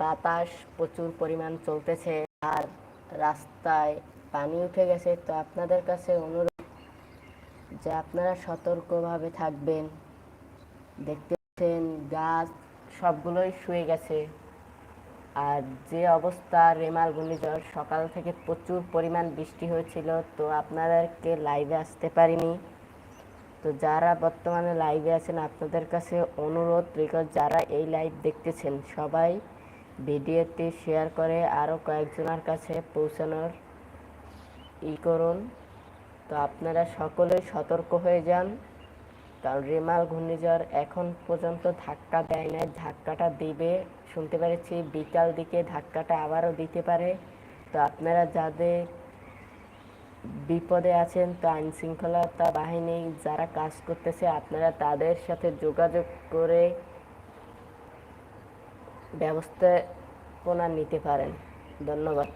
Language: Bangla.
বাতাস প্রচুর পরিমাণ চলতেছে আর রাস্তায় পানি উঠে গেছে। তো আপনাদের কাছে অনুরোধ যে আপনারা সতর্কভাবে থাকবেন। দেখতে পাচ্ছেন গাছ সবগুলোই শুয়ে গেছে। আর যে অবস্থা রেমাল ঘূর্ণিঝড়, সকাল থেকে প্রচুর পরিমাণ বৃষ্টি হয়েছিল, তো আপনাদেরকে লাইভে আসতে পারিনি। তো যারা বর্তমানে লাইভে আছেন, আপনাদের কাছে অনুরোধ রিকোয়েস্ট যারা এই লাইভ দেখতেছেন, সবাই ভিডিওটি শেয়ার করে আরও কয়েকজনের কাছে পৌঁছানোর ই করুন। তো আপনারা সকলে সতর্ক হয়ে যান। কারণ রেমাল ঘূর্ণিঝড় এখন পর্যন্ত ধাক্কা দেয় নাই, ধাক্কাটা দিবে। শুনতে পেরেছি বিকাল দিকে ধাক্কাটা আবারও দিতে পারে। তো আপনারা যাদের বিপদে আছেন, তো আইন শৃঙ্খলতা বাহিনী যারা কাজ করতেছে, আপনারা তাদের সাথে যোগাযোগ করে ব্যবস্থাপনা নিতে পারেন। ধন্যবাদ।